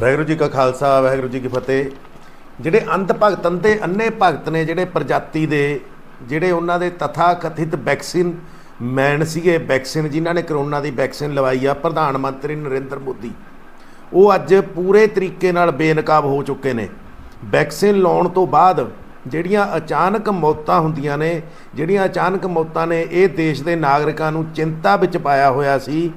ਵਾਹਿਗੁਰੂ ਜੀ ਕਾ ਖਾਲਸਾ, ਵਾਹਿਗੁਰੂ ਜੀ ਕੀ ਫਤਿਹ। ਜਿਹੜੇ ਅੰਧ ਭਗਤ, ਅੰਧੇ ਅੰਨੇ ਭਗਤ ਨੇ ਜਿਹੜੇ ਪ੍ਰਜਾਤੀ ਦੇ, ਜਿਹੜੇ ਉਹਨਾਂ ਦੇ ਤਥਾ ਕਥਿਤ ਵੈਕਸੀਨ ਮੈਨ ਸੀਗੇ, ਵੈਕਸੀਨ ਜਿਨ੍ਹਾਂ ਨੇ ਕਰੋਨਾ ਦੀ ਵੈਕਸੀਨ ਲਵਾਈ ਆ, ਪ੍ਰਧਾਨ ਮੰਤਰੀ ਨਰਿੰਦਰ ਮੋਦੀ। ਉਹ ਅੱਜ ਪੂਰੇ ਤਰੀਕੇ ਨਾਲ ਬੇਨਕਾਬ ਹੋ ਚੁੱਕੇ ਨੇ। ਵੈਕਸੀਨ ਲਾਉਣ ਤੋਂ ਬਾਅਦ ਜਿਹੜੀਆਂ ਅਚਾਨਕ ਮੌਤਾਂ ਹੁੰਦੀਆਂ ਨੇ, ਜਿਹੜੀਆਂ ਅਚਾਨਕ ਮੌਤਾਂ ਨੇ, ਇਹ ਦੇਸ਼ ਦੇ ਨਾਗਰਿਕਾਂ ਨੂੰ ਚਿੰਤਾ ਵਿੱਚ ਪਾਇਆ ਹੋਇਆ ਸੀ।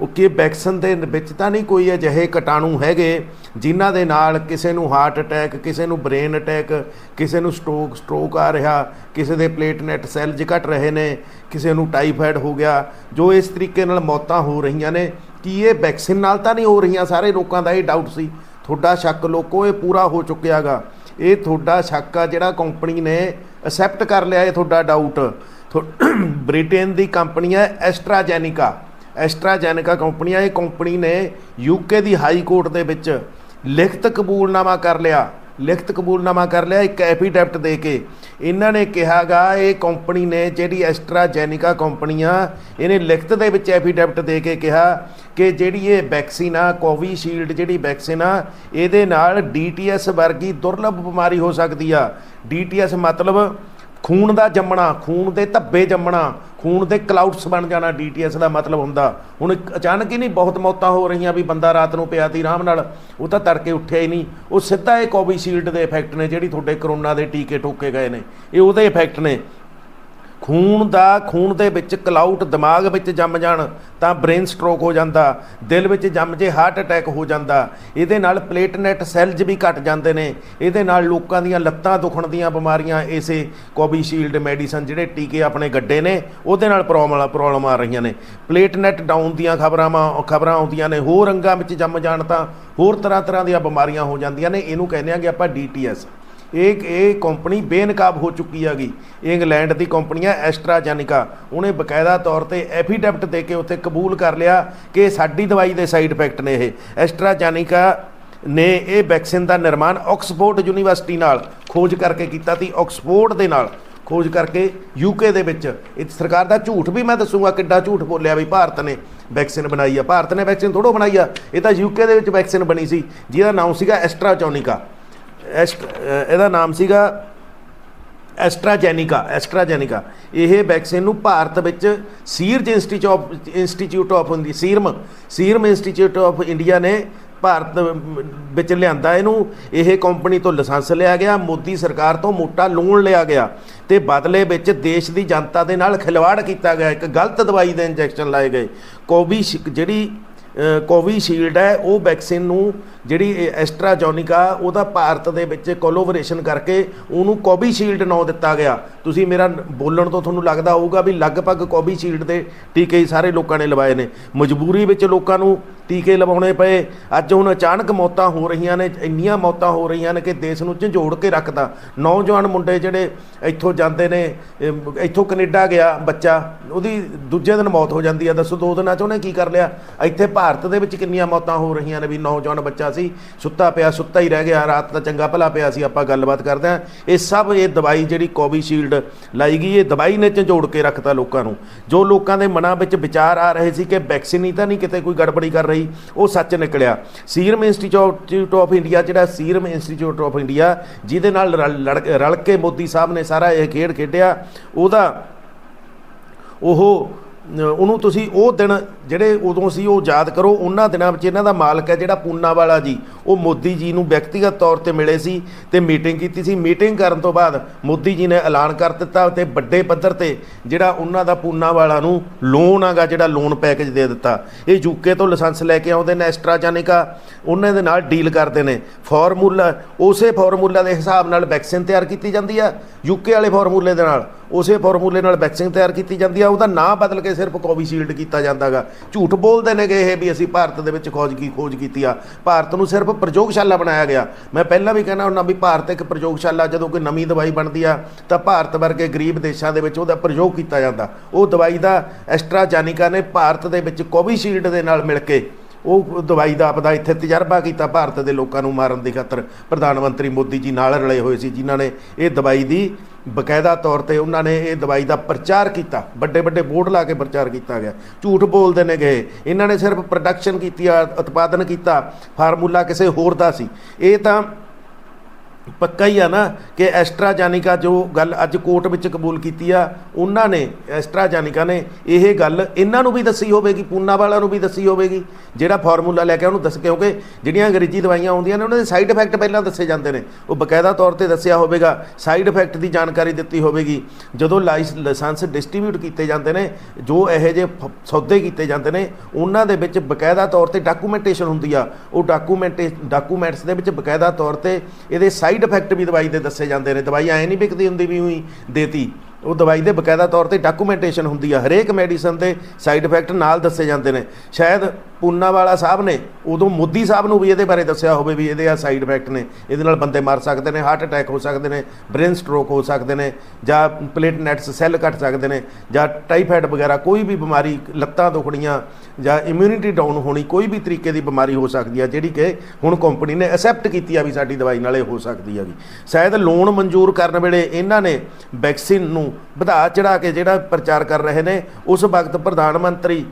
ਉਹ ਕਿ ਵੈਕਸੀਨ ਦੇ ਵਿੱਚ ਤਾਂ ਨਹੀਂ ਕੋਈ ਅਜਿਹੇ ਕੀਟਾਣੂ ਹੈਗੇ ਜਿਨ੍ਹਾਂ ਦੇ ਨਾਲ ਕਿਸੇ ਨੂੰ ਹਾਰਟ ਅਟੈਕ, ਕਿਸੇ ਨੂੰ ਬ੍ਰੇਨ ਅਟੈਕ, ਕਿਸੇ ਨੂੰ ਸਟ੍ਰੋਕ ਸਟ੍ਰੋਕ ਆ ਰਿਹਾ, ਕਿਸੇ ਦੇ ਪਲੇਟਨੈਟ ਸੈੱਲ ਘਟ ਰਹੇ ਨੇ, ਕਿਸੇ ਨੂੰ ਟਾਈਫਾਇਡ ਹੋ ਗਿਆ, ਜੋ ਇਸ ਤਰੀਕੇ ਨਾਲ ਮੌਤਾਂ ਹੋ ਰਹੀਆਂ ਨੇ। ਕੀ ਇਹ ਵੈਕਸੀਨ ਨਾਲ ਤਾਂ ਨਹੀਂ ਹੋ ਰਹੀਆਂ? ਸਾਰੇ ਲੋਕਾਂ ਦਾ ਇਹ ਡਾਊਟ ਸੀ। ਤੁਹਾਡਾ ਸ਼ੱਕ ਲੋਕੋ, ਇਹ ਪੂਰਾ ਹੋ ਚੁੱਕਿਆਗਾ। ਇਹ ਤੁਹਾਡਾ ਸ਼ੱਕ ਆ ਜਿਹੜਾ ਕੰਪਨੀ ਨੇ ਅਸੈਪਟ ਕਰ ਲਿਆ, ਇਹ ਤੁਹਾਡਾ ਡਾਊਟ ਬ੍ਰਿਟੇਨ ਦੀ ਕੰਪਨੀ ਹੈ ਐਸਟਰਾਜੈਨਿਕਾ ਐਸਟਰਾਜੈਨਿਕਾ ਕੰਪਨੀ ਹੈ ਇਹ ਕੰਪਨੀ ਨੇ ਯੂਕੇ ਦੀ ਹਾਈ ਕੋਰਟ ਦੇ ਵਿੱਚ ਲਿਖਤ ਕਬੂਲਨਾਮਾ ਕਰ ਲਿਆ। ਲਿਖਤ ਕਬੂਲਨਾਮਾ ਕਰ ਲਿਆ, ਇੱਕ ਐਫੀਡੈਵਿਟ ਦੇ ਕੇ। ਇਹਨਾਂ ਨੇ ਕਿਹਾਗਾ ਇਹ ਕੰਪਨੀ ਨੇ ਜਿਹੜੀ ਐਸਟਰਾਜੈਨਿਕਾ ਕੰਪਨੀ ਆ ਇਹਨੇ ਲਿਖਤ ਦੇ ਵਿੱਚ ਐਫੀਡੈਵਿਟ ਦੇ ਕੇ ਕਿਹਾ ਕਿ ਜਿਹੜੀ ਇਹ ਵੈਕਸੀਨ ਆ, ਕੋਵੀਸ਼ੀਲਡ ਜਿਹੜੀ ਵੈਕਸੀਨ ਆ, ਇਹਦੇ ਨਾਲ ਡੀਟੀਐਸ ਵਰਗੀ ਦੁਰਲੱਭ ਬਿਮਾਰੀ ਹੋ ਸਕਦੀ ਆ। ਡੀਟੀਐਸ ਮਤਲਬ ਖੂਨ ਦਾ ਜੰਮਣਾ, ਖੂਨ ਦੇ ਧੱਬੇ ਜੰਮਣਾ। ਖੂਨ ਦੇ ਕਲਾਉਡਸ ਬਣ ਜਾਣਾ ਡੀਟੀਐਸ ਦਾ ਮਤਲਬ ਹੁੰਦਾ। ਹੁਣ ਅਚਾਨਕ ਹੀ ਨਹੀਂ, ਬਹੁਤ ਮੌਤਾਂ ਹੋ ਰਹੀਆਂ ਵੀ ਬੰਦਾ ਰਾਤ ਨੂੰ ਪਿਆ ਤੀ ਆਰਾਮ ਨਾਲ, ਉਹ ਤਾਂ ਤੜਕੇ ਉੱਠਿਆ ਹੀ ਨਹੀਂ। ਉਹ ਸਿੱਧਾ ਇਹ ਕੋਵੀਸ਼ੀਲਡ ਦੇ ਇਫੈਕਟ ਨੇ, ਜਿਹੜੀ ਤੁਹਾਡੇ ਕਰੋਨਾ ਦੇ ਟੀਕੇ ਠੋਕੇ ਗਏ ਨੇ। ਇਹ ਉਹਦੇ ਇਫੈਕਟ ਨੇ। ਖੂਨ ਦਾ, ਖੂਨ ਦੇ ਵਿੱਚ ਕਲਾਉਟ ਦਿਮਾਗ ਵਿੱਚ ਜੰਮ ਜਾਣ, ਤਾਂ ਬ੍ਰੇਨ ਸਟ੍ਰੋਕ ਹੋ ਜਾਂਦਾ, ਦਿਲ ਵਿੱਚ ਜੰਮ ਜੇ ਹਾਰਟ ਅਟੈਕ ਹੋ ਜਾਂਦਾ, ਇਹਦੇ ਨਾਲ ਪਲੇਟਨੈਟ ਸੈੱਲਸ ਵੀ ਘਟ ਜਾਂਦੇ ਨੇ, ਇਹਦੇ ਨਾਲ ਲੋਕਾਂ ਦੀਆਂ ਲੱਤਾਂ ਦੁਖਣ ਦੀਆਂ ਬਿਮਾਰੀਆਂ, ਇਸੇ ਕੋਵੀਸ਼ੀਲਡ ਮੈਡੀਸਨ ਜਿਹੜੇ ਟੀਕੇ ਆਪਣੇ ਗੱਡੇ ਨੇ, ਉਹਦੇ ਨਾਲ ਪ੍ਰੋਬਲਮ ਪ੍ਰੋਬਲਮ ਆ ਰਹੀਆਂ ਨੇ। ਪਲੇਟਨੈਟ ਡਾਊਨ ਦੀਆਂ ਖਬਰਾਂ ਖਬਰਾਂ ਆਉਂਦੀਆਂ ਨੇ, ਹੋਰ ਅੰਗਾਂ ਵਿੱਚ ਜੰਮ ਜਾਣ ਤਾਂ ਹੋਰ ਤਰ੍ਹਾਂ ਤਰ੍ਹਾਂ ਦੀਆਂ ਬਿਮਾਰੀਆਂ ਹੋ ਜਾਂਦੀਆਂ ਨੇ, ਇਹਨੂੰ ਕਹਿੰਦੇ ਆਗੇ ਆਪਾਂ ਡੀਟੀਐਸ ਇਹ ਇਹ ਕੰਪਨੀ ਬੇਨਕਾਬ ਹੋ ਚੁੱਕੀ ਹੈਗੀ। ਇਹ ਇੰਗਲੈਂਡ ਦੀ ਕੰਪਨੀ ਹੈ ਐਸਟਰਾਜੈਨਿਕਾ, ਉਹਨੇ ਬਕਾਇਦਾ ਤੌਰ ਤੇ ਐਫੀਡੈਵਿਟ ਦੇ ਕੇ ਉੱਥੇ ਕਬੂਲ ਕਰ ਲਿਆ ਕਿ ਸਾਡੀ ਦਵਾਈ ਦੇ ਸਾਈਡ ਇਫੈਕਟ ਨੇ ਇਹ। ਐਸਟਰਾਜੈਨਿਕਾ ਨੇ ਇਹ ਵੈਕਸੀਨ ਦਾ ਨਿਰਮਾਣ ਆਕਸਫੋਰਡ ਯੂਨੀਵਰਸਿਟੀ ਨਾਲ ਖੋਜ ਕਰਕੇ ਕੀਤਾ ਸੀ। ਆਕਸਫੋਰਡ ਦੇ ਨਾਲ ਖੋਜ ਕਰਕੇ ਯੂਕੇ ਦੇ ਵਿੱਚ। ਇਹ ਸਰਕਾਰ ਦਾ ਝੂਠ ਵੀ ਮੈਂ ਦੱਸੂਗਾ ਕਿੱਡਾ ਝੂਠ ਬੋਲਿਆ ਵੀ ਭਾਰਤ ਨੇ ਵੈਕਸੀਨ ਬਣਾਈ ਆ। ਭਾਰਤ ਨੇ ਵੈਕਸੀਨ ਥੋੜੋ ਬਣਾਈ ਆ। ਇਹ ਤਾਂ ਯੂਕੇ ਦੇ ਵਿੱਚ ਵੈਕਸੀਨ ਬਣੀ ਸੀ, ਜਿਹਦਾ ਨਾਮ ਸੀਗਾ ਐਸਟਰਾਜੋਨਿਕਾ। ਇਹਦਾ ਨਾਮ ਸੀਗਾ ਐਸਟਰਾਜੈਨਿਕਾ ਐਸਟਰਾਜੈਨਿਕਾ। ਇਹ ਵੈਕਸੀਨ ਨੂੰ ਭਾਰਤ ਵਿੱਚ ਸੀਰਜ ਇੰਸਟੀਚਿਊਟ ਇੰਸਟੀਚਿਊਟ ਆਫ ਹੁੰਦੀ, Serum Serum Institute of India ਨੇ ਭਾਰਤ ਵਿੱਚ ਲਿਆਂਦਾ ਇਹਨੂੰ। ਇਹ ਕੰਪਨੀ ਤੋਂ ਲਾਇਸੈਂਸ ਲਿਆ ਗਿਆ, ਮੋਦੀ ਸਰਕਾਰ ਤੋਂ ਮੋਟਾ ਲੋਨ ਲਿਆ ਗਿਆ ਤੇ ਬਦਲੇ ਵਿੱਚ ਦੇਸ਼ ਦੀ ਜਨਤਾ ਦੇ ਨਾਲ ਖਿਲਵਾੜ ਕੀਤਾ ਗਿਆ, ਇੱਕ ਗਲਤ ਦਵਾਈ ਦੇ ਇੰਜੈਕਸ਼ਨ ਲਾਏ ਗਏ। ਕੋਵੀ ਜਿਹੜੀ ਕੋਵਿਸ਼ੀਲਡ ਹੈ, ਉਹ ਵੈਕਸੀਨ ਨੂੰ ਜਿਹੜੀ ਐਸਟਰਾਜੋਨਿਕਾ, ਉਹਦਾ ਭਾਰਤ ਦੇ ਵਿੱਚ ਕੋਲੋਬੋਰੇਸ਼ਨ ਕਰਕੇ ਉਹਨੂੰ ਕੋਵੀਸ਼ੀਲਡ ਨਾਂ ਦਿੱਤਾ ਗਿਆ। ਤੁਸੀਂ ਮੇਰਾ ਬੋਲਣ ਤੋਂ ਤੁਹਾਨੂੰ ਲੱਗਦਾ ਹੋਊਗਾ ਵੀ ਲਗਭਗ ਕੋਵੀਸ਼ੀਲਡ ਦੇ ਟੀਕੇ ਸਾਰੇ ਲੋਕਾਂ ਨੇ ਲਵਾਏ ਨੇ। ਮਜਬੂਰੀ ਵਿੱਚ ਲੋਕਾਂ ਨੂੰ ਟੀਕੇ ਲਵਾਉਣੇ ਪਏ। ਅੱਜ ਹੁਣ ਅਚਾਨਕ ਮੌਤਾਂ ਹੋ ਰਹੀਆਂ ਨੇ, ਇੰਨੀਆਂ ਮੌਤਾਂ ਹੋ ਰਹੀਆਂ ਨੇ ਕਿ ਦੇਸ਼ ਨੂੰ ਝੰਜੋੜ ਕੇ ਰੱਖਦਾ। ਨੌਜਵਾਨ ਮੁੰਡੇ ਜਿਹੜੇ ਇੱਥੋਂ ਜਾਂਦੇ ਨੇ ਇੱਥੋਂ ਕੈਨੇਡਾ ਗਿਆ ਬੱਚਾ, ਉਹਦੀ ਦੂਜੇ ਦਿਨ ਮੌਤ ਹੋ ਜਾਂਦੀ ਆ। ਦੱਸੋ ਦੋ ਦਿਨਾਂ ਚ ਉਹਨੇ ਕੀ ਕਰ ਲਿਆ? ਇੱਥੇ ਭਾਰਤ ਦੇ ਵਿੱਚ ਕਿੰਨੀਆਂ ਮੌਤਾਂ ਹੋ ਰਹੀਆਂ ਨੇ ਵੀ ਨੌਜਵਾਨ ਬੱਚਾ ਸੀ। ਸੁੱਤਾ ਪਿਆ, ਸੁੱਤਾ ਹੀ ਰਹਿ ਗਿਆ, ਰਾਤ ਦਾ ਚੰਗਾ ਭਲਾ ਪਿਆ ਸੀ, ਆਪਾਂ ਗੱਲਬਾਤ ਕਰਦੇ ਹਾਂ। ਇਹ ਸਭ ਇਹ ਦਵਾਈ ਜਿਹੜੀ ਕੋਵਿਸ਼ੀਲਡ ਲਾਈ ਗਈ, ਇਹ ਦਵਾਈ ਨੇ ਝੰਜੋੜ ਕੇ ਰੱਖਤਾ ਲੋਕਾਂ ਨੂੰ। ਜੋ ਲੋਕਾਂ ਦੇ ਮਨਾਂ ਵਿੱਚ ਵਿਚਾਰ ਆ ਰਹੇ ਸੀ ਕਿ ਵੈਕਸੀਨ ਹੀ ਤਾਂ ਨਹੀਂ ਕਿਤੇ ਕੋਈ ਗੜਬੜੀ ਕਰ ਰਹੀ, ਉਹ ਸੱਚ ਨਿਕਲਿਆ। ਸੀਰਮ ਇੰਸਟੀਚਿਊਟ ਆਫ ਇੰਡੀਆ, ਜਿਹੜਾ ਸੀਰਮ ਇੰਸਟੀਚਿਊਟ ਆਫ ਇੰਡੀਆ, ਜਿਹਦੇ ਨਾਲ ਰਲ, ਲੜ- ਰਲ ਕੇ ਮੋਦੀ ਸਾਹਿਬ ਨੇ ਸਾਰਾ ਇਹ ਖੇਡ ਖੇਡਿਆ, ਉਹਦਾ ਉਹ ਉਹਨੂੰ ਤੁਸੀਂ ਉਹ ਦਿਨ ਜਿਹੜੇ ਉਦੋਂ ਸੀ ਉਹ ਯਾਦ ਕਰੋ, ਉਹਨਾਂ ਦਿਨਾਂ ਵਿੱਚ ਇਹਨਾਂ ਦਾ ਮਾਲਕ ਹੈ ਜਿਹੜਾ ਪੂਨਾ ਵਾਲਾ ਜੀ। ਉਹ ਮੋਦੀ ਜੀ ਨੂੰ ਵਿਅਕਤੀਗਤ ਤੌਰ ਤੇ ਮਿਲੇ ਸੀ ਤੇ ਮੀਟਿੰਗ ਕੀਤੀ ਸੀ। ਮੀਟਿੰਗ ਕਰਨ ਤੋਂ ਬਾਅਦ ਮੋਦੀ ਜੀ ਨੇ ਐਲਾਨ ਕਰ ਦਿੱਤਾ ਤੇ ਵੱਡੇ ਪੱਧਰ ਤੇ ਜਿਹੜਾ ਉਹਨਾਂ ਦਾ ਪੂਨਾ ਵਾਲਾ ਨੂੰ ਲੋਨ ਆਗਾ, ਜਿਹੜਾ ਲੋਨ ਪੈਕੇਜ ਦੇ ਦਿੱਤਾ। ਇਹ ਯੂਕੇ ਤੋਂ ਲਾਇਸੈਂਸ ਲੈ ਕੇ ਆਉਂਦੇ ਨੇ ਐਸਟਰਾਜੈਨਿਕਾ। ਉਹਨਾਂ ਦੇ ਨਾਲ ਡੀਲ ਕਰਦੇ ਨੇ। ਫਾਰਮੂਲਾ, ਉਸੇ ਫਾਰਮੂਲਾ ਦੇ ਹਿਸਾਬ ਨਾਲ ਵੈਕਸੀਨ ਤਿਆਰ ਕੀਤੀ ਜਾਂਦੀ ਆ। ਯੂਕੇ ਵਾਲੇ ਫਾਰਮੂਲੇ ਦੇ ਨਾਲ। ਉਸੇ ਫਾਰਮੂਲੇ ਨਾਲ ਵੈਕਸੀਨ ਤਿਆਰ ਕੀਤੀ ਜਾਂਦੀ ਆ, ਉਹਦਾ ਨਾਂ ਬਦਲ ਕੇ ਸਿਰਫ ਕੋਵੀਸ਼ੀਲਡ ਕੀਤਾ ਜਾਂਦਾਗਾ। ਝੂਠ ਬੋਲਦੇ ਨੇਗੇ ਇਹ ਵੀ ਅਸੀਂ ਭਾਰਤ ਦੇ ਵਿੱਚ ਖੋਜ ਕੀ ਖੋਜ ਕੀਤੀ ਆ। ਭਾਰਤ ਨੂੰ ਸਿਰਫ ਪ੍ਰਯੋਗਸ਼ਾਲਾ ਬਣਾਇਆ ਗਿਆ। ਮੈਂ ਪਹਿਲਾਂ ਵੀ ਕਹਿਣਾ ਹੁੰਦਾ ਵੀ ਭਾਰਤ ਇੱਕ ਪ੍ਰਯੋਗਸ਼ਾਲਾ, ਜਦੋਂ ਕੋਈ ਨਵੀਂ ਦਵਾਈ ਬਣਦੀ ਆ, ਤਾਂ ਭਾਰਤ ਵਰਗੇ ਗਰੀਬ ਦੇਸ਼ਾਂ ਦੇ ਵਿੱਚ ਉਹਦਾ ਪ੍ਰਯੋਗ ਕੀਤਾ ਜਾਂਦਾ। ਉਹ ਦਵਾਈ ਦਾ ਐਸਟਰਾਜੈਨਿਕਾ ਨੇ ਭਾਰਤ ਦੇ ਵਿੱਚ ਕੋਵੀਸ਼ੀਲਡ ਦੇ ਨਾਲ ਮਿਲ ਕੇ ਉਹ ਦਵਾਈ ਦਾ ਆਪਦਾ ਇੱਥੇ ਤਜਰਬਾ ਕੀਤਾ ਭਾਰਤ ਦੇ ਲੋਕਾਂ ਨੂੰ ਮਾਰਨ ਦੀ ਖਾਤਰ। ਪ੍ਰਧਾਨ ਮੰਤਰੀ ਮੋਦੀ ਜੀ ਨਾਲ ਰਲੇ ਹੋਏ ਸੀ, ਜਿਨ੍ਹਾਂ ਨੇ ਇਹ ਦਵਾਈ ਦੀ ਬਕਾਇਦਾ ਤੌਰ ਤੇ ਉਹਨਾਂ ਨੇ ਇਹ ਦਵਾਈ ਦਾ ਪ੍ਰਚਾਰ ਕੀਤਾ। ਵੱਡੇ ਵੱਡੇ ਬੋਰਡ ਲਾ ਕੇ ਪ੍ਰਚਾਰ ਕੀਤਾ ਗਿਆ। ਝੂਠ ਬੋਲਦੇ ਨੇ ਗਏ। ਇਹਨਾਂ ਨੇ ਸਿਰਫ ਪ੍ਰੋਡਕਸ਼ਨ ਕੀਤੀ ਆ, ਉਤਪਾਦਨ ਕੀਤਾ। ਫਾਰਮੂਲਾ ਕਿਸੇ ਹੋਰ ਦਾ ਸੀ। ਇਹ ਤਾਂ ਪੱਕਾ ਹੀ ਆ ਨਾ ਕਿ ਐਸਟਰਾਜੈਨਿਕਾ ਜੋ ਗੱਲ ਅੱਜ ਕੋਰਟ ਵਿੱਚ ਕਬੂਲ ਕੀਤੀ ਆ, ਉਹਨਾਂ ਨੇ, ਐਸਟਰਾਜੈਨਿਕਾ ਨੇ ਇਹ ਗੱਲ ਇਹਨਾਂ ਨੂੰ ਵੀ ਦੱਸੀ ਹੋਵੇਗੀ, ਪੂਨਾ ਵਾਲਿਆਂ ਨੂੰ ਵੀ ਦੱਸੀ ਹੋਵੇਗੀ। ਜਿਹੜਾ ਫਾਰਮੂਲਾ ਲੈ ਕੇ ਉਹਨੂੰ ਦੱਸ ਕਿਉਂਕਿ ਜਿਹੜੀਆਂ ਅੰਗਰੇਜ਼ੀ ਦਵਾਈਆਂ ਆਉਂਦੀਆਂ ਨੇ, ਉਹਨਾਂ ਦੇ ਸਾਈਡ ਇਫੈਕਟ ਪਹਿਲਾਂ ਦੱਸੇ ਜਾਂਦੇ ਨੇ। ਉਹ ਬਕਾਇਦਾ ਤੌਰ ਤੇ ਦੱਸਿਆ ਹੋਵੇਗਾ, ਸਾਈਡ ਇਫੈਕਟ ਦੀ ਜਾਣਕਾਰੀ ਦਿੱਤੀ ਹੋਵੇਗੀ। ਜਦੋਂ ਲਾਇਸ, ਲਾਇਸੈਂਸ ਡਿਸਟ੍ਰੀਬਿਊਟ ਕੀਤੇ ਜਾਂਦੇ ਨੇ, ਜੋ ਇਹੋ ਜਿਹੇ ਫ- ਸੌਦੇ ਕੀਤੇ ਜਾਂਦੇ ਨੇ, ਉਹਨਾਂ ਦੇ ਵਿੱਚ ਬਕਾਇਦਾ ਤੌਰ ਤੇ ਡਾਕੂਮੈਂਟੇਸ਼ਨ ਹੁੰਦੀ ਆ। ਉਹ ਡਾਕੂਮੈਂਟੇ ਡਾਕੂਮੈਂਟਸ ਦੇ ਵਿੱਚ ਬਕਾਇਦਾ ਤੌਰ ਤੇ ਇਹਦੇ ਸਾਈਡ ਇਫੈਕਟ ਵੀ ਦਵਾਈ ਦੇ ਦੱਸੇ ਜਾਂਦੇ ਨੇ। ਦਵਾਈ ਐ ਨਹੀਂ ਵਿਕਦੀ ਹੁੰਦੀ ਵੀ ਉਹੀ ਦੇਤੀ। ਉਹ ਦਵਾਈ ਦੇ ਬਕਾਇਦਾ ਤੌਰ ਤੇ ਡਾਕੂਮੈਂਟੇਸ਼ਨ ਹੁੰਦੀ ਆ। ਹਰੇਕ ਮੈਡੀਸਨ ਦੇ ਸਾਈਡ ਇਫੈਕਟ ਨਾਲ ਦੱਸੇ ਜਾਂਦੇ ਨੇ। ਸ਼ਾਇਦ ਪੂਨਾ ਸਾਹਿਬ ਨੇ, ਉਦੋਂ ਮੋਦੀ ਸਾਹਿਬ ਨੂੰ ਵੀ ਇਹਦੇ ਬਾਰੇ ਦੱਸਿਆ ਹੋਵੇ ਵੀ ਇਹਦੇ ਆ ਸਾਈਡ ਇਫੈਕਟ ਨੇ, ਇਹਦੇ ਨਾਲ ਬੰਦੇ ਮਰ ਸਕਦੇ ਨੇ ਹਾਰਟ ਅਟੈਕ ਹੋ ਸਕਦੇ ਨੇ ਬ੍ਰੇਨ ਸਟ੍ਰੋਕ ਹੋ ਸਕਦੇ ਨੇ, ਜਾਂ ਪਲੇਟਨੈਟਸ ਸੈੱਲ ਘਟ ਸਕਦੇ ਨੇ, ਜਾਂ ਟਾਈਫਾਇਡ ਵਗੈਰਾ, ਕੋਈ ਵੀ ਬਿਮਾਰੀ, ਲੱਤਾਂ ਦੁਖਣੀਆਂ, ਜਾਂ ਇਮਿਊਨਿਟੀ ਡਾਊਨ ਹੋਣੀ, ਕੋਈ ਵੀ ਤਰੀਕੇ ਦੀ ਬਿਮਾਰੀ ਹੋ ਸਕਦੀ ਆ, ਜਿਹੜੀ ਕਿ ਹੁਣ ਕੰਪਨੀ ਨੇ ਐਕਸੈਪਟ ਕੀਤੀ ਆ ਵੀ ਸਾਡੀ ਦਵਾਈ ਨਾਲ ਇਹ ਹੋ ਸਕਦੀ ਹੈਗੀ ਸ਼ਾਇਦ ਲੋਨ ਮਨਜ਼ੂਰ ਕਰਨ ਵੇਲੇ ਇਹਨਾਂ ਨੇ ਵੈਕਸੀਨ ਨੂੰ ਵਧਾ ਚੜਾ ਕੇ ਜਿਹੜਾ ਪ੍ਰਚਾਰ ਕਰ ਰਹੇ ਨੇ, ਉਸ ਵਕਤ ਪ੍ਰਧਾਨ ਮੰਤਰੀ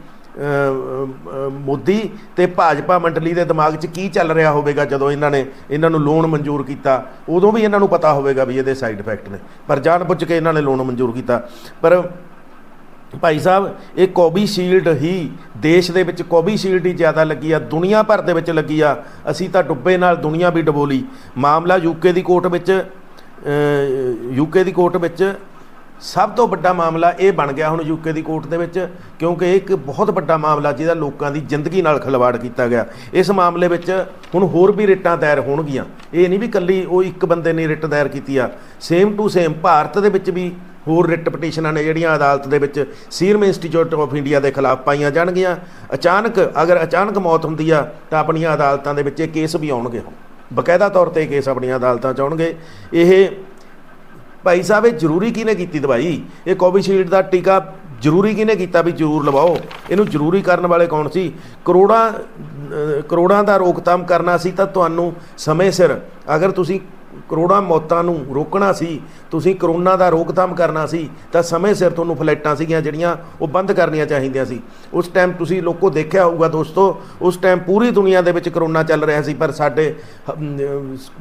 ਮੋਦੀ ਤੇ ਭਾਜਪਾ ਮੰਡਲੀ ਦੇ ਦਿਮਾਗ 'ਚ ਕੀ ਚੱਲ ਰਿਹਾ ਹੋਵੇਗਾ ਜਦੋਂ ਇਹਨਾਂ ਨੇ ਇਹਨਾਂ ਨੂੰ ਲੋਨ ਮਨਜ਼ੂਰ ਕੀਤਾ? ਉਦੋਂ ਵੀ ਇਹਨਾਂ ਨੂੰ ਪਤਾ ਹੋਵੇਗਾ ਵੀ ਇਹਦੇ ਸਾਈਡ ਇਫੈਕਟ ਨੇ। ਪਰ ਜਾਣ ਬੁੱਝ ਕੇ ਇਹਨਾਂ ਨੇ ਲੋਨ ਮਨਜ਼ੂਰ ਕੀਤਾ। ਪਰ ਭਾਈ ਸਾਹਿਬ, ਇਹ ਕੋਵਿਸ਼ੀਲਡ ਹੀ ਦੇਸ਼ ਦੇ ਵਿੱਚ ਕੋਵਿਸ਼ੀਲਡ ਹੀ ਜ਼ਿਆਦਾ ਲੱਗੀ ਆ, ਦੁਨੀਆ ਭਰ ਦੇ ਵਿੱਚ ਲੱਗੀ ਆ। ਅਸੀਂ ਤਾਂ ਡੁੱਬੇ ਨਾਲ ਦੁਨੀਆ ਵੀ ਡਬੋਲੀ। ਮਾਮਲਾ ਯੂਕੇ ਦੀ ਕੋਰਟ ਵਿੱਚ ਯੂਕੇ ਦੀ ਕੋਰਟ ਵਿੱਚ ਸਭ ਤੋਂ ਵੱਡਾ ਮਾਮਲਾ ਇਹ ਬਣ ਗਿਆ ਹੁਣ ਯੂਕੇ ਦੀ ਕੋਰਟ ਦੇ ਵਿੱਚ, ਕਿਉਂਕਿ ਇਹ ਇੱਕ ਬਹੁਤ ਵੱਡਾ ਮਾਮਲਾ ਜਿਹਦਾ ਲੋਕਾਂ ਦੀ ਜ਼ਿੰਦਗੀ ਨਾਲ ਖਿਲਵਾੜ ਕੀਤਾ ਗਿਆ। ਇਸ ਮਾਮਲੇ ਵਿੱਚ ਹੁਣ ਹੋਰ ਵੀ ਰਿਟਾਂ ਦਾਇਰ ਹੋਣਗੀਆਂ। ਇਹ ਨਹੀਂ ਵੀ ਕੱਲੀ ਉਹ ਇੱਕ ਬੰਦੇ ਨੇ ਰਿਟ ਦਾਇਰ ਕੀਤੀ ਆ। ਸੇਮ ਟੂ ਸੇਮ ਭਾਰਤ ਦੇ ਵਿੱਚ ਵੀ ਹੋਰ ਰਿਟ ਪਟੀਸ਼ਨਾਂ ਨੇ ਜਿਹੜੀਆਂ ਅਦਾਲਤ ਦੇ ਵਿੱਚ ਸੀਰਮ ਇੰਸਟੀਚਿਊਟ ਆਫ ਇੰਡੀਆ ਦੇ ਖਿਲਾਫ ਪਾਈਆਂ ਜਾਣਗੀਆਂ। ਅਚਾਨਕ, ਅਗਰ ਅਚਾਨਕ ਮੌਤ ਹੁੰਦੀ ਆ, ਤਾਂ ਆਪਣੀਆਂ ਅਦਾਲਤਾਂ ਦੇ ਵਿੱਚ ਇਹ ਕੇਸ ਵੀ ਆਉਣਗੇ। ਬਕਾਇਦਾ ਤੌਰ ਤੇ ਕੇਸ ਆਪਣੀਆਂ ਅਦਾਲਤਾਂ 'ਚ ਆਉਣਗੇ। ਇਹ ਭਾਈ ਸਾਹਿਬ, ਇਹ ਜ਼ਰੂਰੀ ਕਿਹਨੇ ਕੀਤੀ ਦਵਾਈ? ਇਹ ਕੋਵਿਸ਼ੀਲਡ ਦਾ ਟੀਕਾ ਜ਼ਰੂਰੀ ਕਿਹਨੇ ਕੀਤਾ ਵੀ ਜ਼ਰੂਰ ਲਵਾਓ? ਇਹਨੂੰ ਜ਼ਰੂਰੀ ਕਰਨ ਵਾਲੇ ਕੌਣ ਸੀ? ਕਰੋੜਾਂ ਕਰੋੜਾਂ ਦਾ ਰੋਕਥਾਮ ਕਰਨਾ ਸੀ ਤਾਂ ਤੁਹਾਨੂੰ ਸਮੇਂ ਸਿਰ, ਅਗਰ ਤੁਸੀਂ ਕਰੋੜਾਂ ਮੌਤਾਂ ਨੂੰ ਰੋਕਣਾ ਸੀ, ਤੁਸੀਂ ਕਰੋਨਾ ਦਾ ਰੋਕਥਾਮ ਕਰਨਾ ਸੀ, ਤਾਂ ਸਮੇਂ ਸਿਰ ਤੁਹਾਨੂੰ ਫਲਾਈਟਾਂ ਸੀਗੀਆਂ ਜਿਹੜੀਆਂ ਉਹ ਬੰਦ ਕਰਨੀਆਂ ਚਾਹੀਦੀਆਂ ਸੀ। ਉਸ ਟਾਈਮ ਤੁਸੀਂ ਲੋਕੋ ਦੇਖਿਆ ਹੋਊਗਾ ਦੋਸਤੋ, ਉਸ ਟਾਈਮ ਪੂਰੀ ਦੁਨੀਆ ਦੇ ਵਿੱਚ ਕਰੋਨਾ ਚੱਲ ਰਿਹਾ ਸੀ, ਪਰ ਸਾਡੇ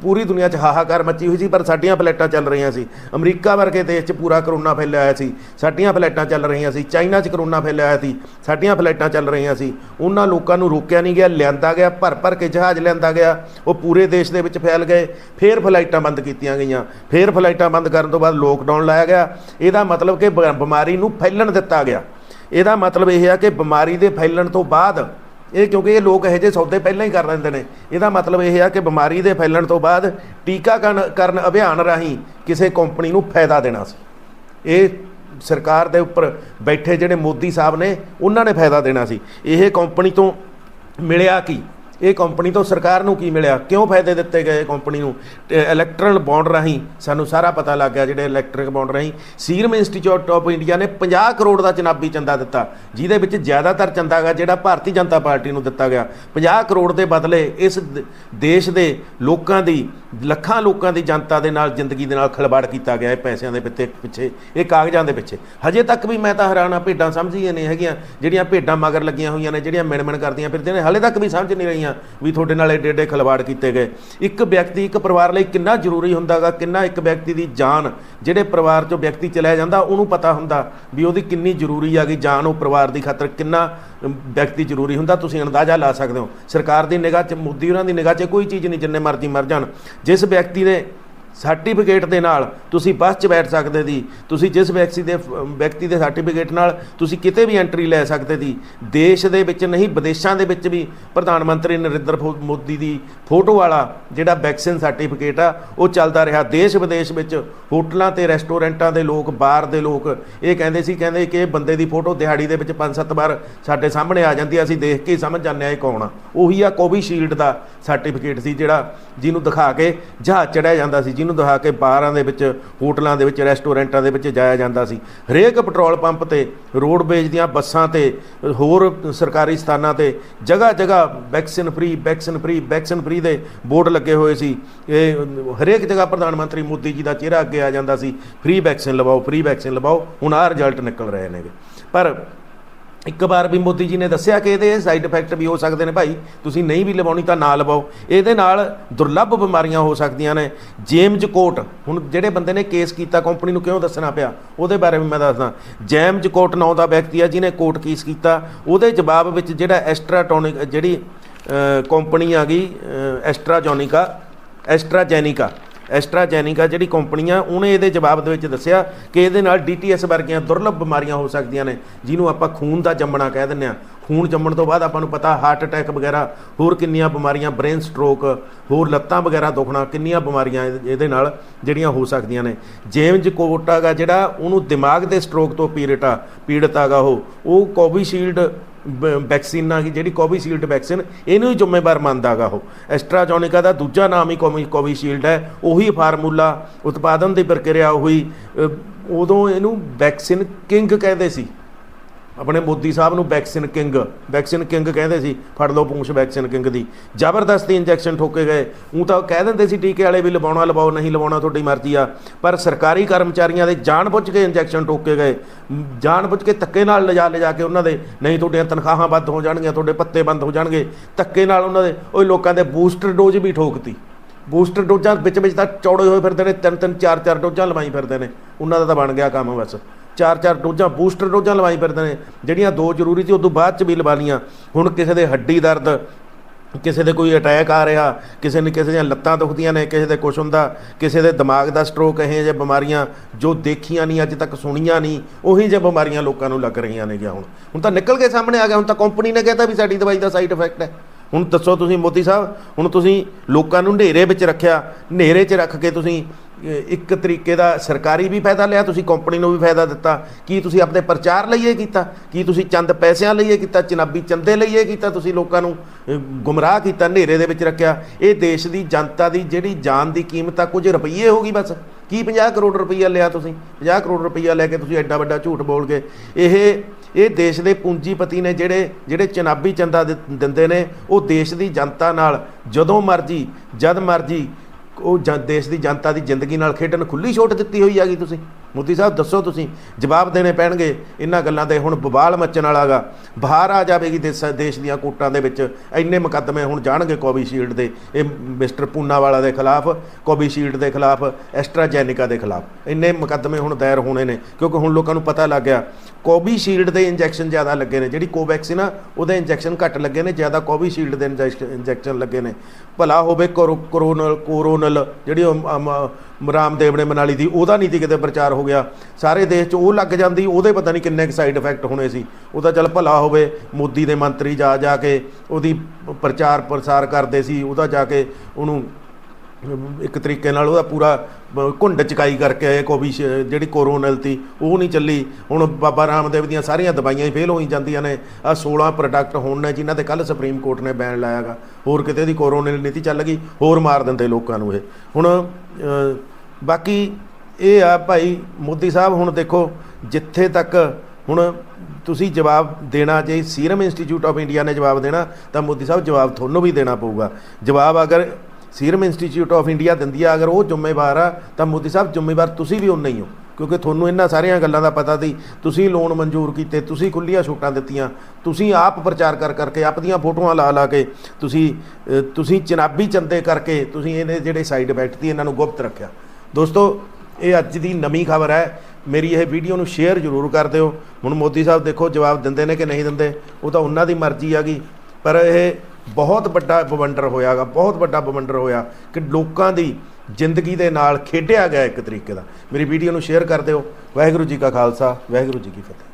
ਪੂਰੀ ਦੁਨੀਆ 'ਚ ਹਾਹਾਕਾਰ ਮੱਚੀ ਹੋਈ ਸੀ, ਪਰ ਸਾਡੀਆਂ ਫਲਾਈਟਾਂ ਚੱਲ ਰਹੀਆਂ ਸੀ। ਅਮਰੀਕਾ ਵਰਗੇ ਦੇਸ਼ 'ਚ ਪੂਰਾ ਕਰੋਨਾ ਫੈਲਿਆ ਹੋਇਆ ਸੀ, ਸਾਡੀਆਂ ਫਲਾਈਟਾਂ ਚੱਲ ਰਹੀਆਂ ਸੀ, ਚਾਈਨਾ 'ਚ ਕਰੋਨਾ ਫੈਲਿਆ ਹੋਇਆ ਸੀ, ਸਾਡੀਆਂ ਫਲਾਈਟਾਂ ਚੱਲ ਰਹੀਆਂ ਸੀ। ਉਹਨਾਂ ਲੋਕਾਂ ਨੂੰ ਰੋਕਿਆ ਨਹੀਂ ਗਿਆ, ਲਿਆਂਦਾ ਗਿਆ ਭਰ ਭਰ ਕੇ ਜਹਾਜ਼ ਲਿਆਂਦਾ ਗਿਆ, ਉਹ ਪੂਰੇ ਦੇਸ਼ ਦੇ ਵਿੱਚ ਫੈਲ ਗਏ, ਫੇਰ ਫਲਾਈਟਾਂ ਬੰਦ ਕੀਤੀਆਂ ਗਈਆਂ। ਫਿਰ ਫਲਾਈਟਾਂ ਬੰਦ ਕਰਨ ਤੋਂ ਬਾਅਦ ਲੋਕਡਾਊਨ ਲਾਇਆ ਗਿਆ। ਇਹਦਾ ਮਤਲਬ ਕਿ ਬ- ਬਿਮਾਰੀ ਨੂੰ ਫੈਲਣ ਦਿੱਤਾ ਗਿਆ। ਇਹਦਾ ਮਤਲਬ ਇਹ ਹੈ ਕਿ ਬਿਮਾਰੀ ਦੇ ਫੈਲਣ ਤੋਂ ਬਾਅਦ, ਇਹ ਕਿਉਂਕਿ ਇਹ ਲੋਕ ਇਹੋ ਜਿਹੇ ਸੌਦੇ ਪਹਿਲਾਂ ਹੀ ਕਰ ਲੈਂਦੇ ਨੇ। ਇਹਦਾ ਮਤਲਬ ਇਹ ਆ ਕਿ ਬਿਮਾਰੀ ਦੇ ਫੈਲਣ ਤੋਂ ਬਾਅਦ ਟੀਕਾਕਰਨ ਕਰਨ ਅਭਿਆਨ ਰਾਹੀਂ ਕਿਸੇ ਕੰਪਨੀ ਨੂੰ ਫਾਇਦਾ ਦੇਣਾ ਸੀ। ਇਹ ਸਰਕਾਰ ਦੇ ਉੱਪਰ ਬੈਠੇ ਜਿਹੜੇ ਮੋਦੀ ਸਾਹਿਬ ਨੇ, ਉਹਨਾਂ ਨੇ ਫਾਇਦਾ ਦੇਣਾ ਸੀ। ਇਹ ਕੰਪਨੀ ਤੋਂ ਮਿਲਿਆ ਕੀ? ਇਹ ਕੰਪਨੀ ਤੋਂ ਸਰਕਾਰ ਨੂੰ ਕੀ ਮਿਲਿਆ? ਕਿਉਂ ਫਾਇਦੇ ਦਿੱਤੇ ਗਏ ਕੰਪਨੀ ਨੂੰ? ਇਲੈਕਟਰਲ ਬੌਂਡ ਰਾਹੀਂ ਸਾਨੂੰ ਸਾਰਾ ਪਤਾ ਲੱਗ ਗਿਆ ਜਿਹੜੇ ਇਲੈਕਟ੍ਰਿਕ ਬੌਂਡ ਰਾਹੀਂ। ਸੀਰਮ ਇੰਸਟੀਚਿਊਟ ਆਫ ਇੰਡੀਆ ਨੇ 50 ਕਰੋੜ ਦਾ ਚਨਾਬੀ ਚੰਦਾ ਦਿੱਤਾ। ਜਿਹਦੇ ਵਿੱਚ ਜ਼ਿਆਦਾਤਰ ਚੰਦਾ ਗਾ ਜਿਹੜਾ ਭਾਰਤੀ ਜਨਤਾ ਪਾਰਟੀ ਨੂੰ ਦਿੱਤਾ ਗਿਆ। 50 ਕਰੋੜ ਦੇ ਬਦਲੇ ਇਸ ਦ- ਦੇਸ਼ ਦੇ ਲੋਕਾਂ ਦੀ, ਲੱਖਾਂ ਲੋਕਾਂ ਦੀ ਜਨਤਾ ਦੇ ਨਾਲ ਜ਼ਿੰਦਗੀ ਦੇ ਨਾਲ ਖਿਲਵਾੜ ਕੀਤਾ ਗਿਆ ਇਹ ਪੈਸਿਆਂ ਦੇ ਪਿੱਛੇ ਪਿੱਛੇ, ਇਹ ਕਾਗਜ਼ਾਂ ਦੇ ਪਿੱਛੇ। ਹਜੇ ਤੱਕ ਵੀ ਮੈਂ ਤਾਂ ਹੈਰਾਨ ਆ ਭੇਡਾਂ ਸਮਝ ਹੀ ਨਹੀਂ ਹੈਗੀਆਂ, ਜਿਹੜੀਆਂ ਭੇਡਾਂ ਮਗਰ ਲੱਗੀਆਂ ਹੋਈਆਂ ਨੇ, ਜਿਹੜੀਆਂ ਮਿਣਮਿਣ ਕਰਦੀਆਂ ਫਿਰਦੀਆਂ ਨੇ, ਹਲੇ ਤੱਕ ਵੀ ਸਮਝ ਨਹੀਂ ਰਹੀਆਂ। ਵੀ ਤੁਹਾਡੇ ਨਾਲ ਏਡੇ ਏਡੇ ਖਿਲਵਾੜ ਕੀਤੇ ਗਏ। ਇੱਕ ਵਿਅਕਤੀ, ਇੱਕ ਪਰਿਵਾਰ ਲਈ ਕਿੰਨਾ ਜ਼ਰੂਰੀ ਹੁੰਦਾਗਾ, ਕਿੰਨਾ ਇੱਕ ਵਿਅਕਤੀ ਦੀ ਜਾਨ, ਜਿਹੜੇ ਪਰਿਵਾਰ ਚੋਂ ਵਿਅਕਤੀ ਚਲਿਆ ਜਾਂਦਾ, ਉਹਨੂੰ ਪਤਾ ਹੁੰਦਾ ਵੀ ਉਹਦੀ ਕਿੰਨੀ ਜ਼ਰੂਰੀ ਆ ਗਈ ਜਾਨ ਉਹ ਪਰਿਵਾਰ ਦੀ ਖਾਤਰ ਕਿੰਨਾ ਵਿਅਕਤੀ ਜ਼ਰੂਰੀ ਹੁੰਦਾ, ਤੁਸੀਂ ਅੰਦਾਜ਼ਾ ਲਾ ਸਕਦੇ ਹੋ। ਸਰਕਾਰ ਦੀ ਨਿਗਾਹ 'ਚ, ਮੋਦੀ ਉਹਨਾਂ ਦੀ ਨਿਗਾਹ 'ਚ ਕੋਈ ਚੀਜ਼ ਨਹੀਂ, ਜਿੰਨੇ ਮਰਜ਼ੀ ਮਰ ਜਾਣ। ਜਿਸ ਵਿਅਕਤੀ ਨੇ ਸਰਟੀਫਿਕੇਟ ਦੇ ਨਾਲ ਤੁਸੀਂ ਬੱਸ 'ਚ ਬੈਠ ਸਕਦੇ ਸੀ, ਤੁਸੀਂ ਜਿਸ ਵਿਅਕਤੀ ਦੇ ਵਿਅਕਤੀ ਦੇ ਸਰਟੀਫਿਕੇਟ ਨਾਲ ਤੁਸੀਂ ਕਿਤੇ ਵੀ ਐਂਟਰੀ ਲੈ ਸਕਦੇ ਸੀ। ਦੇਸ਼ ਦੇ ਵਿੱਚ ਨਹੀਂ, ਵਿਦੇਸ਼ਾਂ ਦੇ ਵਿੱਚ ਵੀ ਪ੍ਰਧਾਨ ਮੰਤਰੀ ਨਰਿੰਦਰ ਫੋ- ਮੋਦੀ ਦੀ ਫੋਟੋ ਵਾਲਾ ਜਿਹੜਾ ਵੈਕਸੀਨ ਸਰਟੀਫਿਕੇਟ ਆ, ਉਹ ਚੱਲਦਾ ਰਿਹਾ। ਦੇਸ਼ ਵਿਦੇਸ਼ ਵਿੱਚ ਹੋਟਲਾਂ ਤੇ ਰੈਸਟੋਰੈਂਟਾਂ ਦੇ ਲੋਕ, ਬਾਰ ਦੇ ਲੋਕ, ਇਹ ਕਹਿੰਦੇ ਸੀ, ਕਹਿੰਦੇ ਕਿ ਇਹ ਬੰਦੇ ਦੀ ਫੋਟੋ ਦਿਹਾੜੀ ਦੇ ਵਿੱਚ 5-7 ਵਾਰ ਸਾਡੇ ਸਾਹਮਣੇ ਆ ਜਾਂਦੀ ਆ, ਅਸੀਂ ਦੇਖ ਕੇ ਹੀ ਸਮਝ ਜਾਂਦੇ ਆ ਇਹ ਕੌਣ ਆ। ਉਹੀ ਆ ਕੋਵਿਸ਼ੀਲਡ ਦਾ ਸਰਟੀਫਿਕੇਟ ਸੀ ਜਿਹੜਾ ਜਿਹਨੂੰ ਦਿਖਾ ਕੇ ਜਹਾਜ਼ ਚੜਿਆ ਜਾਂਦਾ ਸੀ ਜਿਹਨੂੰ ਦਿਖਾ ਕੇ ਬਾਰਾਂ ਦੇ ਵਿੱਚ, ਹੋਟਲਾਂ ਦੇ ਵਿੱਚ, ਰੈਸਟੋਰੈਂਟਾਂ ਦੇ ਵਿੱਚ ਜਾਇਆ ਜਾਂਦਾ ਸੀ। ਹਰੇਕ ਪੈਟਰੋਲ ਪੰਪ ਤੇ, ਰੋਡਵੇਜ ਦੀਆਂ ਬੱਸਾਂ ਤੇ, ਹੋਰ ਸਰਕਾਰੀ ਸਥਾਨਾਂ ਤੇ ਜਗ੍ਹਾ ਜਗ੍ਹਾ vaccine free vaccine free vaccine free ਦੇ ਬੋਰਡ ਲੱਗੇ ਹੋਏ ਸੀ। ਇਹ ਹਰੇਕ ਜਗ੍ਹਾ ਪ੍ਰਧਾਨ ਮੰਤਰੀ ਮੋਦੀ ਜੀ ਦਾ ਚਿਹਰਾ ਅੱਗੇ ਆ ਜਾਂਦਾ ਸੀ, ਫ੍ਰੀ ਵੈਕਸੀਨ ਲਵਾਓ, ਫ੍ਰੀ ਵੈਕਸੀਨ ਲਵਾਓ। ਹੁਣ ਆਹ ਰਿਜ਼ਲਟ ਨਿਕਲ ਰਹੇ ਨੇਗੇ। ਪਰ ਇੱਕ ਵਾਰ ਵੀ ਮੋਦੀ ਜੀ ਨੇ ਦੱਸਿਆ ਕਿ ਇਹਦੇ ਸਾਈਡ ਇਫੈਕਟ ਵੀ ਹੋ ਸਕਦੇ ਨੇ ਭਾਈ। ਤੁਸੀਂ ਨਹੀਂ ਵੀ ਲਵਾਉਣੀ ਤਾਂ ਨਾ ਲਵਾਓ। ਇਹਦੇ ਨਾਲ ਦੁਰਲੱਭ ਬਿਮਾਰੀਆਂ ਹੋ ਸਕਦੀਆਂ ਨੇ। ਜੇਮਜ਼ ਕੋਟ, ਹੁਣ ਜਿਹੜੇ ਬੰਦੇ ਨੇ ਕੇਸ ਕੀਤਾ ਕੰਪਨੀ ਨੂੰ ਕਿਉਂ ਦੱਸਣਾ ਪਿਆ? ਉਹਦੇ ਬਾਰੇ ਵੀ ਮੈਂ ਦੱਸਦਾ। ਜੇਮਜ਼ ਕੋਟ ਨਾਂ ਦਾ ਵਿਅਕਤੀ ਆ, ਜਿਹਨੇ ਕੋਟ ਕੇਸ ਕੀਤਾ। ਉਹਦੇ ਜਵਾਬ ਵਿੱਚ ਜਿਹੜਾ ਐਸਟਰਾਟੋਨਿਕ, ਜਿਹੜੀ ਕੰਪਨੀ ਆ ਗਈ ਐਸਟਰਾਜੋਨਿਕਾ, ਐਸਟਰਾਜੈਨਿਕਾ। ਐਸਟਰਾਜੈਨਿਕਾ ਜਿਹੜੀ ਕੰਪਨੀ ਆ ਉਹਨੇ ਇਹਦੇ ਜਵਾਬ ਦੇ ਵਿੱਚ ਦੱਸਿਆ ਕਿ ਇਹਦੇ ਨਾਲ ਡੀਟੀਐਸ ਵਰਗੀਆਂ ਦੁਰਲੱਭ ਬਿਮਾਰੀਆਂ ਹੋ ਸਕਦੀਆਂ ਨੇ, ਜਿਹਨੂੰ ਆਪਾਂ ਖੂਨ ਦਾ ਜੰਮਣਾ ਕਹਿ ਦਿੰਦੇ ਆ ਖੂਨ ਜੰਮਣ ਤੋਂ ਬਾਅਦ ਆਪਾਂ ਨੂੰ ਪਤਾ, ਹਾਰਟ ਅਟੈਕ ਵਗੈਰਾ, ਹੋਰ ਕਿੰਨੀਆਂ ਬਿਮਾਰੀਆਂ, ਬ੍ਰੇਨ ਸਟ੍ਰੋਕ, ਹੋਰ ਲੱਤਾਂ ਵਗੈਰਾ ਦੁਖਣਾ, ਕਿੰਨੀਆਂ ਬਿਮਾਰੀਆਂ ਇਹਦੇ ਨਾਲ ਜਿਹੜੀਆਂ ਹੋ ਸਕਦੀਆਂ ਨੇ। ਜੇਮਜ਼ ਕੋਟਾ ਗਾ ਜਿਹੜਾ, ਉਹਨੂੰ ਦਿਮਾਗ ਦੇ ਸਟ੍ਰੋਕ ਤੋਂ ਪੀੜਤ ਆ, ਪੀੜਤ ਆਗਾ ਉਹ। ਉਹ ਕੋਵਿਸ਼ੀਲਡ ਵੈਕਸੀਨ ਆ ਗਈ ਜਿਹੜੀ ਕੋਵਿਸ਼ੀਲਡ ਵੈਕਸੀਨ ਇਹਨੂੰ ਹੀ ਜ਼ਿੰਮੇਵਾਰ ਮੰਨਦਾਗਾ ਉਹ। ਐਸਟਰਾਜੋਨਿਕਾ ਦਾ ਦੂਜਾ ਨਾਮ ਹੀ ਕੋਵੀ ਕੋਵਿਸ਼ੀਲਡ ਹੈ। ਉਹੀ ਫਾਰਮੂਲਾ ਉਤਪਾਦਨ ਦੀ ਪ੍ਰਕਿਰਿਆ ਉਹੀ ਉਦੋਂ ਇਹਨੂੰ ਵੈਕਸੀਨ ਕਿੰਗ ਕਹਿੰਦੇ ਸੀ। ਆਪਣੇ ਮੋਦੀ ਸਾਹਿਬ ਨੂੰ ਵੈਕਸੀਨ ਕਿੰਗ ਵੈਕਸੀਨ ਕਿੰਗ ਕਹਿੰਦੇ ਸੀ ਫੜ ਲਓ ਪੂੰਛ ਵੈਕਸੀਨ ਕਿੰਗ ਦੀ। ਜ਼ਬਰਦਸਤੀ ਇੰਜੈਕਸ਼ਨ ਠੋਕੇ ਗਏ। ਉਹ ਤਾਂ ਕਹਿ ਦਿੰਦੇ ਸੀ ਟੀਕੇ ਵਾਲੇ ਵੀ ਲਵਾਉਣਾ ਲਵਾਓ ਨਹੀਂ ਲਵਾਉਣਾ ਤੁਹਾਡੀ ਮਰਜ਼ੀ ਆ। ਪਰ ਸਰਕਾਰੀ ਕਰਮਚਾਰੀਆਂ ਦੇ ਜਾਣਬੁੱਝ ਕੇ ਇੰਜੈਕਸ਼ਨ ਠੋਕੇ ਗਏ। ਮ, ਜਾਣਬੁੱਝ ਕੇ ਧੱਕੇ ਨਾਲ ਲਿਜਾ ਲਿਜਾ ਕੇ ਉਹਨਾਂ ਦੇ ਨਹੀਂ ਤੁਹਾਡੀਆਂ ਤਨਖਾਹਾਂ ਵੱਧ ਹੋ ਜਾਣਗੀਆਂ ਤੁਹਾਡੇ ਪੱਤੇ ਬੰਦ ਹੋ ਜਾਣਗੇ। ਧੱਕੇ ਨਾਲ ਉਹਨਾਂ ਦੇ ਉਹ ਲੋਕਾਂ ਦੇ ਬੂਸਟਰ ਡੋਜ਼ ਵੀ ਠੋਕਤੀ। ਬੂਸਟਰ ਡੋਜ਼ਾਂ ਵਿੱਚ ਵਿੱਚ ਤਾਂ ਚੌੜੇ ਹੋਏ ਫਿਰਦੇ ਨੇ ਤਿੰਨ ਤਿੰਨ ਚਾਰ ਚਾਰ ਡੋਜ਼ਾਂ ਲਵਾਈ ਫਿਰਦੇ ਨੇ। ਉਹਨਾਂ ਦਾ ਤਾਂ ਬਣ ਗਿਆ ਕੰਮ ਬਸ। ਚਾਰ ਚਾਰ ਡੋਜ਼ਾਂ, ਬੂਸਟਰ ਡੋਜ਼ਾਂ ਲਵਾਈ ਫਿਰਦੇ ਨੇ। ਜਿਹੜੀਆਂ ਦੋ ਜ਼ਰੂਰੀ ਸੀ, ਉਦੋਂ ਬਾਅਦ ਚ ਵੀ ਲਵਾ ਲੀਆਂ ਹੁਣ ਕਿਸੇ ਦੇ ਹੱਡੀ ਦਰਦ, ਕਿਸੇ ਦੇ ਕੋਈ ਅਟੈਕ ਆ ਰਿਹਾ, ਕਿਸੇ ਨੇ ਕਿਸੇ ਦੀਆਂ ਲੱਤਾਂ ਦੁਖਦੀਆਂ ਨੇ, ਕਿਸੇ ਦੇ ਕੁਛ ਹੁੰਦਾ, ਕਿਸੇ ਦੇ ਦਿਮਾਗ ਦਾ ਸਟ੍ਰੋਕ ਇਹ ਜਿਹੇ ਬਿਮਾਰੀਆਂ ਜੋ ਦੇਖੀਆਂ ਨਹੀਂ, ਅੱਜ ਤੱਕ ਸੁਣੀਆਂ ਨਹੀਂ, ਉਹੀ ਜਿਹੇ ਬਿਮਾਰੀਆਂ ਲੋਕਾਂ ਨੂੰ ਲੱਗ ਰਹੀਆਂ ਨੇ ਗਿਆ ਹੁਣ। ਹੁਣ ਤਾਂ ਨਿਕਲ ਕੇ ਸਾਹਮਣੇ ਆ ਗਿਆ, ਹੁਣ ਤਾਂ ਕੰਪਨੀ ਨੇ ਕਹਿਤਾ ਵੀ ਸਾਡੀ ਦਵਾਈ ਦਾ ਸਾਈਡ ਇਫੈਕਟ ਹੈ। ਹੁਣ ਦੱਸੋ ਤੁਸੀਂ ਮੋਦੀ ਸਾਹਿਬ, ਹੁਣ ਤੁਸੀਂ ਲੋਕਾਂ ਨੂੰ ਹਨੇਰੇ ਵਿੱਚ ਰੱਖਿਆ, ਹਨੇਰੇ 'ਚ ਰੱਖ ਕੇ ਤੁਸੀਂ ਇੱਕ ਤਰੀਕੇ ਦਾ ਸਰਕਾਰੀ ਵੀ ਫਾਇਦਾ ਲਿਆ, ਤੁਸੀਂ ਕੰਪਨੀ ਨੂੰ ਵੀ ਫਾਇਦਾ ਦਿੱਤਾ। ਕੀ ਤੁਸੀਂ ਆਪਣੇ ਪ੍ਰਚਾਰ ਲਈ ਇਹ ਕੀਤਾ? ਕੀ ਤੁਸੀਂ ਚੰਦ ਪੈਸਿਆਂ ਲਈ ਇਹ ਕੀਤਾ? ਚਨਾਬੀ ਚੰਦੇ ਲਈ ਇਹ ਕੀਤਾ? ਤੁਸੀਂ ਲੋਕਾਂ ਨੂੰ ਗੁੰਮਰਾਹ ਕੀਤਾ, ਹਨੇਰੇ ਦੇ ਵਿੱਚ ਰੱਖਿਆ। ਇਹ ਦੇਸ਼ ਦੀ ਜਨਤਾ ਦੀ ਜਿਹੜੀ ਜਾਨ ਦੀ ਕੀਮਤ ਆ, ਕੁਝ ਰੁਪਈਏ ਹੋਗੀ ਬਸ। ਕੀ 50 ਕਰੋੜ ਰੁਪਈਆ ਲਿਆ ਤੁਸੀਂ? 50 ਕਰੋੜ ਰੁਪਈਆ ਲੈ ਕੇ ਤੁਸੀਂ ਐਡਾ ਵੱਡਾ ਝੂਠ ਬੋਲ ਗਏ ਇਹ ਇਹ ਦੇਸ਼ ਦੇ ਪੂੰਜੀਪਤੀ ਨੇ ਜਿਹੜੇ ਜਿਹੜੇ ਚਨਾਬੀ ਚੰਦਾ ਦਿ- ਦਿੰਦੇ ਨੇ, ਉਹ ਦੇਸ਼ ਦੀ ਜਨਤਾ ਨਾਲ ਜਦੋਂ ਮਰਜ਼ੀ, ਜਦ ਮਰਜ਼ੀ ਉਹ ਜ- ਦੇਸ਼ ਦੀ ਜਨਤਾ ਦੀ ਜ਼ਿੰਦਗੀ ਨਾਲ ਖੇਡਣ ਖੁੱਲੀ ਛੋਟ ਦਿੱਤੀ ਹੋਈ ਹੈਗੀ ਤੁਸੀਂ। ਮੋਦੀ ਸਾਹਿਬ ਦੱਸੋ ਤੁਸੀਂ ਜਵਾਬ ਦੇਣੇ ਪੈਣਗੇ ਇਹਨਾਂ ਗੱਲਾਂ ਦੇ ਹੁਣ ਬਵਾਲ ਮੱਚਣ ਵਾਲਾਗਾ ਬਾਹਰ ਆ ਜਾਵੇਗੀ ਦੇਸ਼ ਦੇਸ਼ ਦੀਆਂ ਕੋਟਾਂ ਦੇ ਵਿੱਚ। ਇੰਨੇ ਮੁਕੱਦਮੇ ਹੁਣ ਜਾਣਗੇ ਕੋਵਿਸ਼ੀਲਡ ਦੇ। ਇਹ ਮਿਸਟਰ ਪੂਨਾ ਵਾਲਾ ਦੇ ਖਿਲਾਫ ਕੋਵਿਸ਼ੀਲਡ ਦੇ ਖਿਲਾਫ ਐਸਟਰਾਜੈਨਿਕਾ ਦੇ ਖਿਲਾਫ। ਇੰਨੇ ਮੁਕੱਦਮੇ ਹੁਣ ਦਾਇਰ ਹੋਣੇ ਨੇ। ਕਿਉਂਕਿ ਹੁਣ ਲੋਕਾਂ ਨੂੰ ਪਤਾ ਲੱਗ ਗਿਆ ਕੋਵਿਸ਼ੀਲਡ ਦੇ ਇੰਜੈਕਸ਼ਨ ਜ਼ਿਆਦਾ ਲੱਗੇ ਨੇ। ਜਿਹੜੀ ਕੋਵੈਕਸਿਨ ਆ ਉਹਦੇ ਇੰਜੈਕਸ਼ਨ ਘੱਟ ਲੱਗੇ ਨੇ ਜ਼ਿਆਦਾ ਕੋਵਿਸ਼ੀਲਡ ਦੇ ਇੰਜੈਕਸ਼ਨ ਲੱਗੇ ਨੇ। ਭਲਾ ਹੋਵੇ ਕੋਰੋ- ਕੋਰੋਨਲ ਕੋਰੋਨਲ ਜਿਹੜੀ ਉਹ, ਰਾਮਦੇਵ ਨੇ ਮਨਾਲੀ ਦੀ, ਉਹਦਾ ਨਹੀਂ ਤੀ ਕਿਤੇ ਪ੍ਰਚਾਰ ਹੋ ਗਿਆ। ਸਾਰੇ ਦੇਸ਼ 'ਚ ਉਹ ਲੱਗ ਜਾਂਦੀ, ਉਹਦੇ ਪਤਾ ਨਹੀਂ ਕਿੰਨੇ ਕੁ ਸਾਈਡ ਇਫੈਕਟ ਹੋਣੇ ਸੀ। ਉਹ ਤਾਂ ਚੱਲ ਭਲਾ ਹੋਵੇ, ਮੋਦੀ ਦੇ ਮੰਤਰੀ ਜਾ ਜਾ ਕੇ ਉਹਦੀ ਪ੍ਰਚਾਰ ਪ੍ਰਸਾਰ ਕਰਦੇ ਸੀ, ਉਹਦਾ ਜਾ ਕੇ ਉਹਨੂੰ ਇੱਕ ਤਰੀਕੇ ਨਾਲ ਉਹਦਾ ਪੂਰਾ ਘੁੰਡ ਚਕਾਈ ਕਰਕੇ ਆਏ ਕੋਵੀ ਜਿਹੜੀ ਕੋਰੋਨਲ ਤੀ ਉਹ ਨਹੀਂ ਚੱਲੀ। ਹੁਣ ਬਾਬਾ ਰਾਮਦੇਵ ਦੀਆਂ ਸਾਰੀਆਂ ਦਵਾਈਆਂ ਹੀ ਫੇਲ ਹੋਈ ਜਾਂਦੀਆਂ ਨੇ। ਆ 16 ਪ੍ਰੋਡਕਟ ਹੋਣ ਨੇ, ਜਿਨ੍ਹਾਂ ਤੇ ਕੱਲ ਸੁਪਰੀਮ ਕੋਰਟ ਨੇ ਬੈਨ ਲਾਇਆਗਾ ਹੋਰ ਕਿਤੇ ਦੀ ਕੋਰੋਨਲ ਨੀਤੀ ਚੱਲ ਗਈ, ਹੋਰ ਮਾਰ ਦਿੰਦੇ ਲੋਕਾਂ ਨੂੰ ਇਹ। ਹੁਣ ਬਾਕੀ ਇਹ ਆ ਭਾਈ, ਮੋਦੀ ਸਾਹਿਬ, ਹੁਣ ਦੇਖੋ, ਜਿੱਥੇ ਤੱਕ ਹੁਣ ਤੁਸੀਂ ਜਵਾਬ ਦੇਣਾ, ਜੇ ਸੀਰਮ ਇੰਸਟੀਚਿਊਟ ਆਫ ਇੰਡੀਆ ਨੇ ਜਵਾਬ ਦੇਣਾ, ਤਾਂ ਮੋਦੀ ਸਾਹਿਬ ਜਵਾਬ ਤੁਹਾਨੂੰ ਵੀ ਦੇਣਾ ਪਊਗਾ। ਜਵਾਬ ਅਗਰ ਸੀਰਮ ਇੰਸਟੀਚਿਊਟ ਆਫ ਇੰਡੀਆ ਦਿੰਦੀ ਆ, ਅਗਰ ਉਹ ਜ਼ਿੰਮੇਵਾਰ ਆ, ਤਾਂ ਮੋਦੀ ਸਾਹਿਬ ਜ਼ਿੰਮੇਵਾਰ ਤੁਸੀਂ ਵੀ ਉਨਾ ਹੀ ਹੋ, ਕਿਉਂਕਿ ਤੁਹਾਨੂੰ ਇਹਨਾਂ ਸਾਰੀਆਂ ਗੱਲਾਂ ਦਾ ਪਤਾ ਸੀ। ਤੁਸੀਂ ਲੋਨ ਮਨਜ਼ੂਰ ਕੀਤੇ, ਤੁਸੀਂ ਖੁੱਲੀਆਂ ਛੋਟਾਂ ਦਿੱਤੀਆਂ, ਤੁਸੀਂ ਆਪ ਪ੍ਰਚਾਰ ਕਰ ਕਰਕੇ ਆਪ ਦੀਆਂ ਫੋਟੋਆਂ ਲਾ ਲਾ ਕੇ ਤੁਸੀਂ ਤੁਸੀਂ ਚਨਾਬੀ ਚੰਦੇ ਕਰਕੇ ਤੁਸੀਂ ਇਹਦੇ ਜਿਹੜੇ ਸਾਈਡ ਇਫੈਕਟ ਸੀ, ਇਹਨਾਂ ਨੂੰ ਗੁਪਤ ਰੱਖਿਆ। ਦੋਸਤੋ, ਇਹ ਅੱਜ ਦੀ ਨਵੀਂ ਖਬਰ ਹੈ। ਮੇਰੀ ਇਹ ਵੀਡੀਓ ਨੂੰ ਸ਼ੇਅਰ ਜ਼ਰੂਰ ਕਰ ਦਿਓ। ਹੁਣ ਮੋਦੀ ਸਾਹਿਬ ਦੇਖੋ ਜਵਾਬ ਦਿੰਦੇ ਨੇ ਕਿ ਨਹੀਂ ਦਿੰਦੇ, ਉਹ ਤਾਂ ਉਹਨਾਂ ਦੀ ਮਰਜ਼ੀ ਹੈਗੀ ਪਰ ਇਹ ਬਹੁਤ ਵੱਡਾ ਬਵੰਡਰ ਹੋਇਆਗਾ, ਬਹੁਤ ਵੱਡਾ ਬਵੰਡਰ ਹੋਇਆ ਕਿ ਲੋਕਾਂ ਦੀ ਜ਼ਿੰਦਗੀ ਦੇ ਨਾਲ ਖੇਡਿਆ ਗਿਆ ਇੱਕ ਤਰੀਕੇ ਦਾ। ਮੇਰੀ ਵੀਡੀਓ ਨੂੰ ਸ਼ੇਅਰ ਕਰ ਦਿਓ। ਵਾਹਿਗੁਰੂ ਜੀ ਕਾ ਖਾਲਸਾ, ਵਾਹਿਗੁਰੂ ਜੀ ਕੀ ਫਤਿਹ।